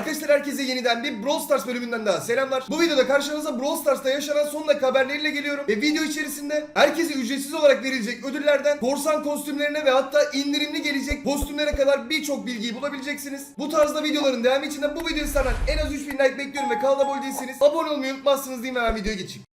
Arkadaşlar herkese yeniden bir Brawl Stars bölümünden daha selamlar. Bu videoda karşınıza Brawl Stars'ta yaşanan son dakika haberleriyle geliyorum. Ve video içerisinde herkese ücretsiz olarak verilecek ödüllerden korsan kostümlerine ve hatta indirimli gelecek kostümlere kadar birçok bilgiyi bulabileceksiniz. Bu tarzda videoların devamı için de bu videoyu saran en az 3000 like bekliyorum ve kanala abone değilseniz abone olmayı unutmazsınız diyeyim hemen videoya geçeyim.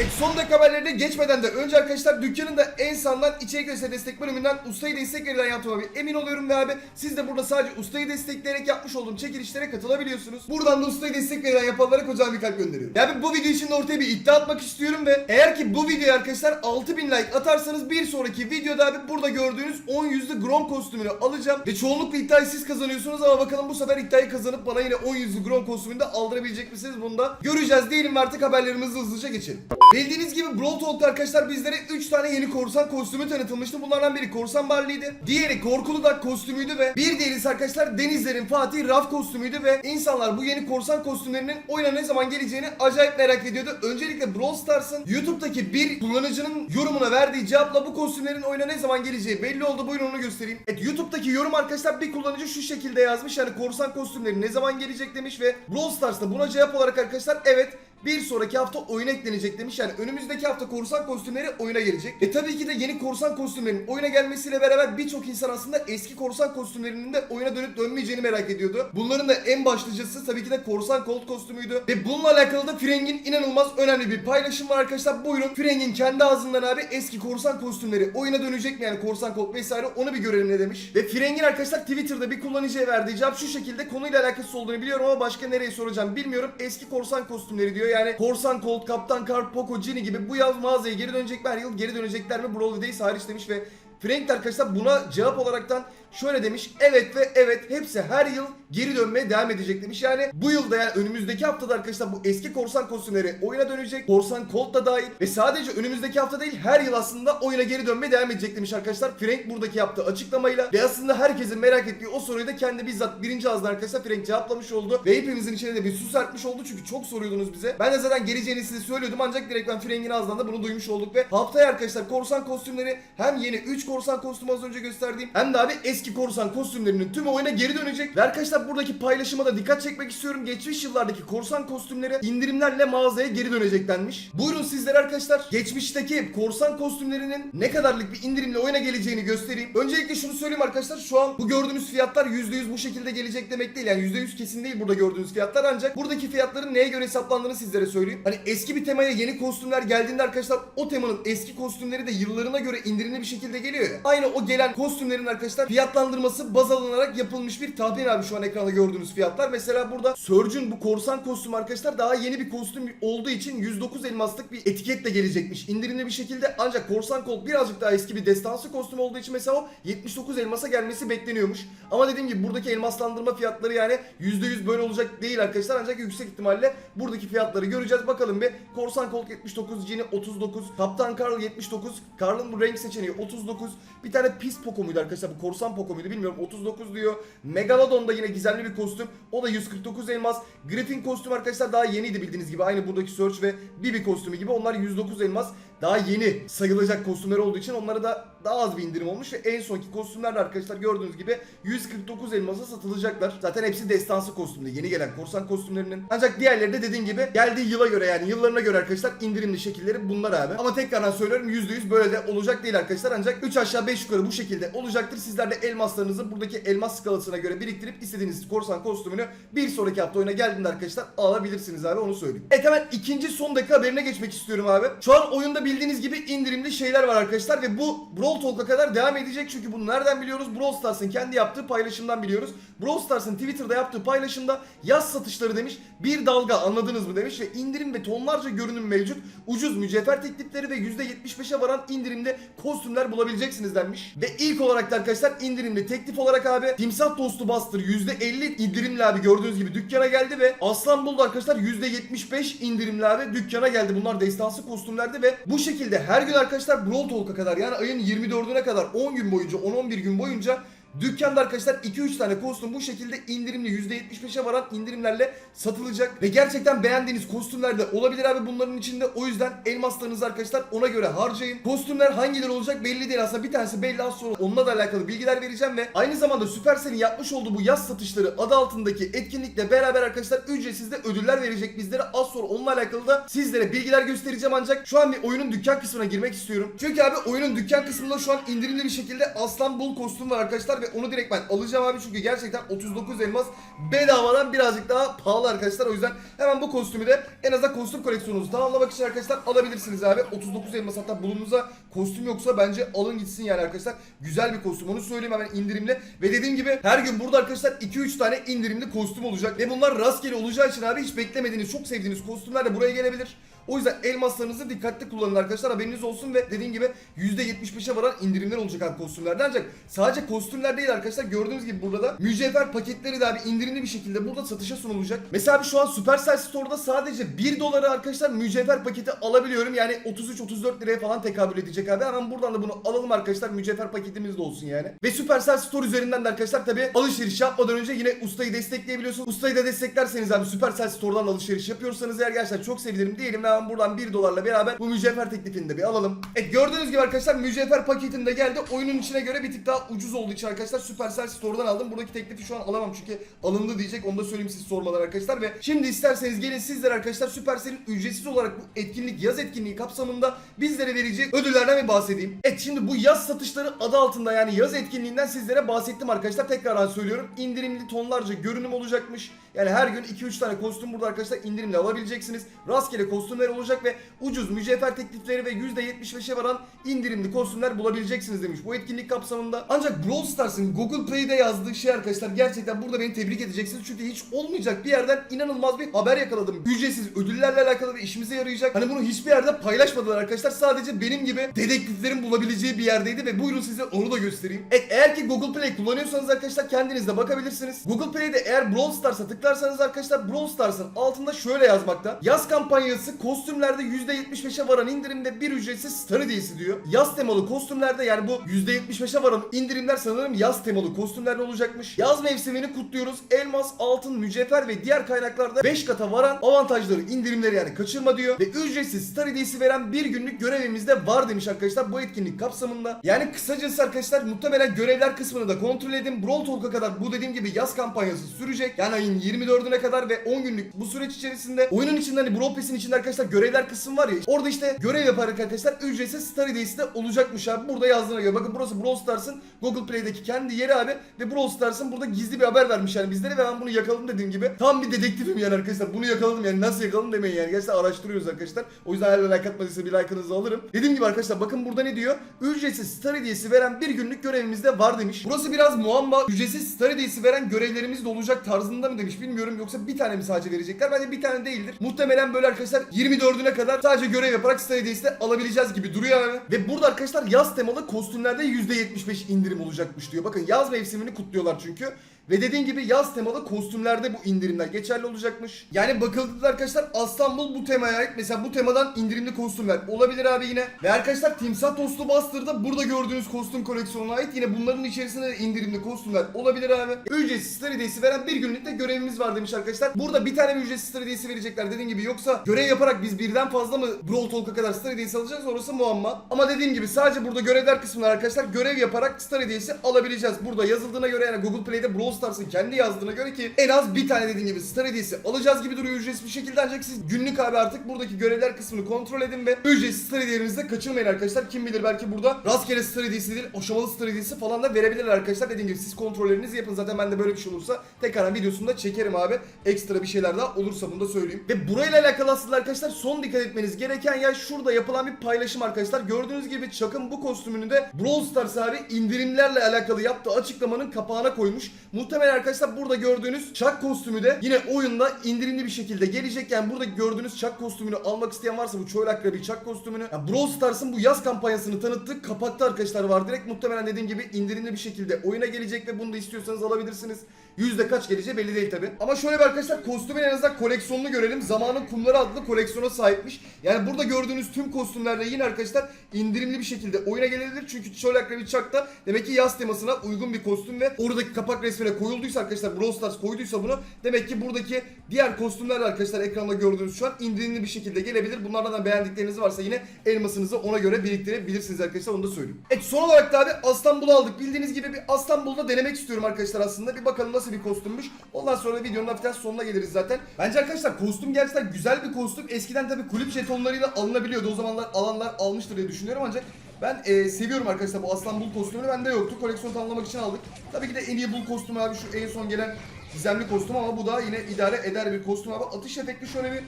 Evet, son dakika haberlerine geçmeden de önce arkadaşlar dükkanın da en sağından içerik ve destek bölümünden ustayı destek verilen yaptığıma bir emin oluyorum ve abi siz de burada sadece ustayı destekleyerek yapmış olduğum çekilişlere katılabiliyorsunuz. Buradan da ustayı destek verilen yapanlara kocaman bir kalp gönderiyorum. Yani bu video için de ortaya bir iddia atmak istiyorum ve eğer ki bu videoya arkadaşlar 6000 like atarsanız bir sonraki videoda abi burada gördüğünüz 10 yüzlü Grom kostümünü alacağım ve çoğunlukla iddiayı siz kazanıyorsunuz ama bakalım bu sefer iddiayı kazanıp bana yine 10 yüzlü Grom kostümünü de aldırabilecek misiniz bunu da göreceğiz diyelim artık haberlerimizi hızlıca geçelim. Bildiğiniz gibi Brawl Talk'ta arkadaşlar bizlere 3 tane yeni korsan kostümü tanıtılmıştı. Bunlardan biri korsan Barley'di. Diğeri Korkulu Dak kostümüydü ve bir diğeri ise arkadaşlar Denizler'in Fatih Raf kostümüydü ve insanlar bu yeni korsan kostümlerinin oyuna ne zaman geleceğini acayip merak ediyordu. Öncelikle Brawl Stars'ın YouTube'daki bir kullanıcının yorumuna verdiği cevapla bu kostümlerin oyuna ne zaman geleceği belli oldu. Buyurun onu göstereyim. Evet YouTube'daki yorum arkadaşlar bir kullanıcı şu şekilde yazmış. Yani korsan kostümleri ne zaman gelecek demiş ve Brawl Stars'ta buna cevap olarak arkadaşlar evet bir sonraki hafta oyuna eklenecek demiş. Yani önümüzdeki hafta korsan kostümleri oyuna gelecek. E tabii ki de yeni korsan kostümlerin oyuna gelmesiyle beraber birçok insan aslında eski korsan kostümlerinin de oyuna dönüp dönmeyeceğini merak ediyordu. Bunların da en başlıcası tabii ki de korsan Colt kostümüydü. Ve bununla alakalı da Freng'in inanılmaz önemli bir paylaşım var arkadaşlar. Buyurun Freng'in kendi ağzından abi eski korsan kostümleri oyuna dönecek mi yani korsan Colt vesaire onu bir görelim ne demiş. Ve Freng'in arkadaşlar Twitter'da bir kullanıcıya verdiği cevap şu şekilde konuyla alakası olduğunu biliyorum ama başka nereye soracağım bilmiyorum. Eski korsan kostümleri diyor yani Korsan Colt, Kaptan Kart, Poco, Ginny gibi bu yaz mağazaya geri dönecek mi her yıl geri dönecekler mi Brawl Days hariç demiş ve Frank arkadaşlar buna cevap olaraktan şöyle demiş. Evet ve evet hepsi her yıl geri dönmeye devam edecek demiş. Yani bu yılda yani önümüzdeki haftada arkadaşlar bu eski korsan kostümleri oyuna dönecek. Korsan Colt da dahil ve sadece önümüzdeki hafta değil her yıl aslında oyuna geri dönmeye devam edecek demiş arkadaşlar. Frank buradaki yaptığı açıklamayla ve aslında herkesin merak ettiği o soruyu da kendi bizzat birinci ağızdan arkadaşlar Frank cevaplamış oldu. Ve hepimizin içine de bir su serpmiş oldu çünkü çok soruyordunuz bize. Ben de zaten geleceğini size söylüyordum ancak direkt ben Frank'in ağzından da bunu duymuş olduk ve haftaya arkadaşlar korsan kostümleri hem yeni 3 korsan kostümü az önce gösterdiğim hem de abi eski korsan kostümlerinin tüm oyuna geri dönecek. Ve arkadaşlar buradaki paylaşıma da dikkat çekmek istiyorum. Geçmiş yıllardaki korsan kostümleri indirimlerle mağazaya geri dönecek denmiş. Buyurun sizlere arkadaşlar geçmişteki korsan kostümlerinin ne kadarlık bir indirimle oyuna geleceğini göstereyim. Öncelikle şunu söyleyeyim arkadaşlar şu an bu gördüğünüz fiyatlar %100 bu şekilde gelecek demek değil. Yani %100 kesin değil burada gördüğünüz fiyatlar ancak buradaki fiyatların neye göre hesaplandığını sizlere söyleyeyim. Hani eski bir temaya yeni kostümler geldiğinde arkadaşlar o temanın eski kostümleri de yıllarına göre indirimli bir şekilde geliyor ya. Aynı o gelen kostümlerin arkadaşlar fiyatlandırması baz alınarak yapılmış bir tahmin abi şu an ekranda gördüğünüz fiyatlar. Mesela burada Surge'ün bu korsan kostümü arkadaşlar daha yeni bir kostüm olduğu için 109 elmaslık bir etiketle gelecekmiş. İndirimli bir şekilde ancak korsan Colt birazcık daha eski bir destansı kostüm olduğu için mesela o 79 elmasa gelmesi bekleniyormuş. Ama dediğim gibi buradaki elmaslandırma fiyatları yani %100 böyle olacak değil arkadaşlar ancak yüksek ihtimalle buradaki fiyatları göreceğiz. Bakalım bir Korsan Colt 79, Genie 39, Kaptan Karl 79, Karl'ın bu renk seçeneği 39, bir tane pis Poco muydu arkadaşlar bu korsan Poco muydu bilmiyorum 39 diyor. Megalodon da yine gizemli bir kostüm. O da 149 elmas. Griffin kostüm arkadaşlar daha yeniydi bildiğiniz gibi. Aynı buradaki Search ve Bibi kostümü gibi. Onlar 109 elmas. Daha yeni sayılacak kostümler olduğu için onlara da daha az bir indirim olmuş ve en sonki kostümler de arkadaşlar gördüğünüz gibi 149 elmasa satılacaklar. Zaten hepsi destansı kostümlü. Yeni gelen korsan kostümlerinin. Ancak diğerleri de dediğim gibi geldiği yıla göre yani yıllarına göre arkadaşlar indirimli şekilleri bunlar abi. Ama tekrardan söylüyorum %100 böyle de olacak değil arkadaşlar. Ancak 3 aşağı 5 yukarı bu şekilde olacaktır. Sizler de elmaslarınızı buradaki elmas skalasına göre biriktirip istediğiniz korsan kostümünü bir sonraki hafta oyuna geldiğinde arkadaşlar alabilirsiniz abi onu söyleyeyim. Evet hemen ikinci son dakika haberine geçmek istiyorum abi. Şu an oyunda bildiğiniz gibi indirimli şeyler var arkadaşlar ve bu Brawl Talk'a kadar devam edecek çünkü bunu nereden biliyoruz? Brawl Stars'ın kendi yaptığı paylaşımdan biliyoruz. Brawl Stars'ın Twitter'da yaptığı paylaşımda yaz satışları demiş bir dalga anladınız mı demiş ve indirim ve tonlarca görünüm mevcut. Ucuz mücevher teklifleri ve %75'e varan indirimde kostümler bulabileceksiniz denmiş. Ve ilk olarak da arkadaşlar indirimli teklif olarak abi Timsah Dostu Buster %50 indirimli abi gördüğünüz gibi dükkana geldi ve Aslan Bull da arkadaşlar %75 indirimli abi dükkana geldi. Bunlar destansı kostümlerdi ve bu şekilde her gün arkadaşlar Brawl Talk'a kadar yani ayın 24'üne kadar 10 gün boyunca 10-11 gün boyunca Dükkanda arkadaşlar 2-3 tane kostüm bu şekilde indirimli %75'e varan indirimlerle satılacak. Ve gerçekten beğendiğiniz kostümler de olabilir abi bunların içinde. O yüzden elmaslarınızı arkadaşlar ona göre harcayın. Kostümler hangileri olacak belli değil aslında. Bir tanesi belli az sonra onunla da alakalı bilgiler vereceğim ve aynı zamanda Supercell'in yapmış olduğu bu yaz satışları adı altındaki etkinlikle beraber arkadaşlar ücretsiz de ödüller verecek bizlere. Az sonra onunla alakalı da sizlere bilgiler göstereceğim ancak şu an bir oyunun dükkan kısmına girmek istiyorum. Çünkü abi oyunun dükkan kısmında şu an indirimli bir şekilde Aslan Bull kostüm var ve onu direkt ben alacağım abi çünkü gerçekten 39 elmas bedavadan birazcık daha pahalı arkadaşlar. O yüzden hemen bu kostümü de en azından kostüm koleksiyonunuzu tamamlamak için arkadaşlar alabilirsiniz abi. 39 elmas hatta bulunuza kostüm yoksa bence alın gitsin yani arkadaşlar. Güzel bir kostüm onu söyleyeyim hemen indirimli. Ve dediğim gibi her gün burada arkadaşlar 2-3 tane indirimli kostüm olacak. Ve bunlar rastgele olacağı için abi hiç beklemediğiniz çok sevdiğiniz kostümler de buraya gelebilir. O yüzden elmaslarınızı dikkatli kullanın arkadaşlar haberiniz olsun ve dediğim gibi %75'e varan indirimler olacak abi kostümlerde ancak sadece kostümler değil arkadaşlar gördüğünüz gibi burada da mücevher paketleri de abi indirimli bir şekilde burada satışa sunulacak. Mesela şu an Supercell Store'da sadece 1 dolara arkadaşlar mücevher paketi alabiliyorum yani 33-34 liraya falan tekabül edecek abi hemen buradan da bunu alalım arkadaşlar mücevher paketimiz de olsun yani. Ve Supercell Store üzerinden de arkadaşlar tabi alışveriş yapmadan önce yine ustayı destekleyebiliyorsunuz. Ustayı da desteklerseniz abi Supercell Store'dan alışveriş yapıyorsanız eğer gerçekten çok sevinirim diyelim ve hemen buradan 1 dolarla beraber bu mücevher teklifini de bir alalım. Evet gördüğünüz gibi arkadaşlar mücevher paketim de geldi. Oyunun içine göre bir tık daha ucuz olduğu için arkadaşlar Supercell Store'dan aldım. Buradaki teklifi şu an alamam çünkü alındı diyecek. Onu da söyleyeyim siz sormadan arkadaşlar ve şimdi isterseniz gelin sizler arkadaşlar Supercell'in ücretsiz olarak bu etkinlik yaz etkinliği kapsamında bizlere vereceği ödüllerden bir bahsedeyim. Evet şimdi bu yaz satışları adı altında yani yaz etkinliğinden sizlere bahsettim arkadaşlar. Tekrardan söylüyorum. İndirimli tonlarca görünüm olacakmış. Yani her gün 2-3 tane kostüm burada arkadaşlar indirimle alabileceksiniz. Rastgele kostümler olacak ve ucuz mücevher teklifleri ve %75'e varan indirimli kostümler bulabileceksiniz demiş bu etkinlik kapsamında. Ancak Brawl Stars'ın Google Play'de yazdığı şey arkadaşlar gerçekten burada beni tebrik edeceksiniz. Çünkü hiç olmayacak bir yerden inanılmaz bir haber yakaladım. Ücretsiz ödüllerle alakalı ve işimize yarayacak. Hani bunu hiçbir yerde paylaşmadılar arkadaşlar. Sadece benim gibi dedektiflerin bulabileceği bir yerdeydi ve buyurun size onu da göstereyim. Evet eğer ki Google Play kullanıyorsanız arkadaşlar kendiniz de bakabilirsiniz. Google Play'de eğer Brawl Stars'a tıklarsanız arkadaşlar Brawl Stars'ın altında şöyle yazmakta. Yaz kampanyası kostümlerde %75'e varan indirimde bir ücretsiz star hediyesi diyor. Yaz temalı kostümlerde yani bu %75'e varan indirimler sanırım yaz temalı kostümlerde olacakmış. Yaz mevsimini kutluyoruz. Elmas, altın, mücevher ve diğer kaynaklarda 5 kata varan avantajları, indirimleri yani kaçırma diyor. Ve ücretsiz star hediyesi veren bir günlük görevimiz de var demiş arkadaşlar bu etkinlik kapsamında. Yani kısacası arkadaşlar muhtemelen görevler kısmını da kontrol edin. Brawl Talk'a kadar bu dediğim gibi yaz kampanyası sürecek. Yani ayın 24'üne kadar ve 10 günlük bu süreç içerisinde oyunun içinde hani Brawl Pass'in içinde arkadaşlar görevler kısmı var ya. Orada işte görev yaparak arkadaşlar ücretsiz star hediyesi olacakmış abi. Burada yazdığına göre. Bakın burası Brawl Stars'ın Google Play'deki kendi yeri abi. Ve Brawl Stars'ın burada gizli bir haber vermiş yani bizlere ve ben bunu yakaladım dediğim gibi. Tam bir dedektifim yani arkadaşlar. Bunu yakaladım yani nasıl yakaladım demeyin yani. Gerçekten araştırıyoruz arkadaşlar. O yüzden hala like atmadıysa bir like'ınızı alırım. Dediğim gibi arkadaşlar bakın burada ne diyor? Ücretsiz star hediyesi veren bir günlük görevimiz de var demiş. Burası biraz muamma. Ücretsiz star hediyesi veren görevlerimiz de olacak tarzında mı demiş bilmiyorum. Yoksa bir tane mi sadece verecekler? Bence bir tane değildir. Muhtemelen böyle arkadaşlar 24'üne kadar sadece görev yaparak de alabileceğiz gibi duruyor abi. Ve burada arkadaşlar yaz temalı kostümlerde %75 indirim olacakmış diyor. Bakın yaz mevsimini kutluyorlar çünkü. Ve dediğim gibi yaz temalı kostümlerde bu indirimler geçerli olacakmış. Yani bakıldığında arkadaşlar İstanbul bu temaya ait. Mesela bu temadan indirimli kostümler olabilir abi yine. Ve arkadaşlar Timsah Tostu Buster'da burada gördüğünüz kostüm koleksiyonuna ait. Yine bunların içerisinde de indirimli kostümler olabilir abi. Ücretsiz star hediyesi veren bir günlük de görevimiz var demiş arkadaşlar. Burada bir tane ücretsiz star hediyesi verecekler dediğim gibi. Yoksa görev yaparak biz birden fazla mı Brawl Talk'a kadar star hediyesi alacağız orası muamma. Ama dediğim gibi sadece burada görevler kısmında arkadaşlar görev yaparak star hediyesi alabileceğiz. Burada yazıldığına göre yani Google Play'de Brawl Stars'ın kendi yazdığına göre ki en az bir tane dediğim gibi star hediyesi alacağız gibi duruyor ücretsiz bir şekilde ancak siz günlük abi artık buradaki görevler kısmını kontrol edin ve ücretsiz star hediyelerinizi de kaçırmayın arkadaşlar. Kim bilir belki burada rastgele star hediyesi değil aşamalı star hediyesi falan da verebilirler arkadaşlar. Dediğim gibi siz kontrollerinizi yapın zaten ben de böyle bir şey olursa tekrardan videosunu da çekerim abi. Ekstra bir şeyler daha olursa bunu da söyleyeyim. Ve burayla alakalı aslında arkadaşlar son dikkat etmeniz gereken yer şurada yapılan bir paylaşım arkadaşlar. Gördüğünüz gibi Chuck'ın bu kostümünü de Brawl Stars abi indirimlerle alakalı yaptığı açıklamanın kapağına koymuş. Muhtemelen arkadaşlar burada gördüğünüz Chuck kostümü de yine oyunda indirimli bir şekilde gelecek. Yani burada gördüğünüz Chuck kostümünü almak isteyen varsa bu çöl bir Chuck kostümünü. Yani Brawl Stars'ın bu yaz kampanyasını tanıttığı kapakta arkadaşlar var. Direkt muhtemelen dediğim gibi indirimli bir şekilde oyuna gelecek ve bunu da istiyorsanız alabilirsiniz. Yüzde kaç geleceği belli değil tabi. Ama şöyle bir arkadaşlar kostümün en azından koleksiyonunu görelim. Zamanın Kumları adlı koleksiyona sahipmiş. Yani burada gördüğünüz tüm kostümlerde yine arkadaşlar indirimli bir şekilde oyuna gelebilir. Çünkü Çolak ve Chuck da demek ki yaz temasına uygun bir kostüm ve oradaki kapak resmine koyulduysa arkadaşlar Brawl Stars koyduysa bunu demek ki buradaki diğer kostümler arkadaşlar ekranda gördüğünüz şu an indirimli bir şekilde gelebilir. Bunlardan da beğendikleriniz varsa yine elmasınızı ona göre biriktirebilirsiniz arkadaşlar onu da söyleyeyim. Evet son olarak da abi Aslanbul'u aldık. Bildiğiniz gibi bir Aslanbul'da denemek istiyorum arkadaşlar aslında. Bir bakalım nasıl bir kostümmüş. Ondan sonra videonun hafiften sonuna geliriz zaten. Bence arkadaşlar kostüm gerçekten güzel bir kostüm. Eskiden tabii kulüp jetonlarıyla alınabiliyordu. O zamanlar alanlar almıştır diye düşünüyorum ancak ben e, seviyorum arkadaşlar bu Aslan Bul kostümünü. Bende yoktu. Koleksiyon tamamlamak için aldık. Tabii ki de en iyi Bul kostümü abi şu en son gelen gizemli kostüm ama bu da yine idare eder bir kostüm abi. Atış efekti şöyle bir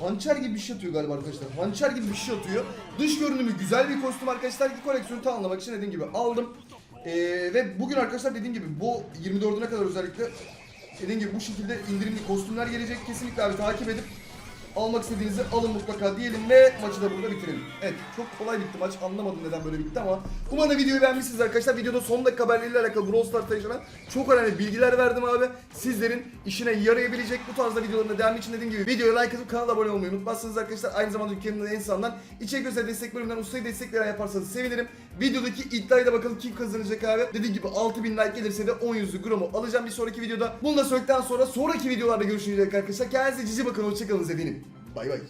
Hançer gibi bir şey atıyor galiba arkadaşlar. Hançer gibi bir şey atıyor. Dış görünümü güzel bir kostüm arkadaşlar. Bir koleksiyonu tamamlamak için dediğim gibi aldım. Ee, ve bugün arkadaşlar dediğim gibi bu 24'üne kadar özellikle dediğim gibi bu şekilde indirimli kostümler gelecek. Kesinlikle abi takip edip almak istediğinizi alın mutlaka diyelim ve maçı da burada bitirelim. Evet çok kolay bitti maç anlamadım neden böyle bitti ama umarım videoyu beğenmişsiniz arkadaşlar. Videoda son dakika haberleriyle alakalı Brawl Stars'ta yaşanan çok önemli bilgiler verdim abi. Sizlerin işine yarayabilecek bu tarzda videoların da devamı için dediğim gibi videoya like atıp kanala abone olmayı unutmazsınız arkadaşlar. Aynı zamanda ülkenin en sağından içerik özel destek bölümünden ustayı destekler yaparsanız sevinirim. Videodaki iddiayı da bakalım kim kazanacak abi. Dediğim gibi 6000 like gelirse de 10 yüzlü Grom'u alacağım bir sonraki videoda. Bunu da söyledikten sonra sonraki videolarda görüşecek arkadaşlar. Kendinize cici bakın hoşçakalın efendim. バイバイ。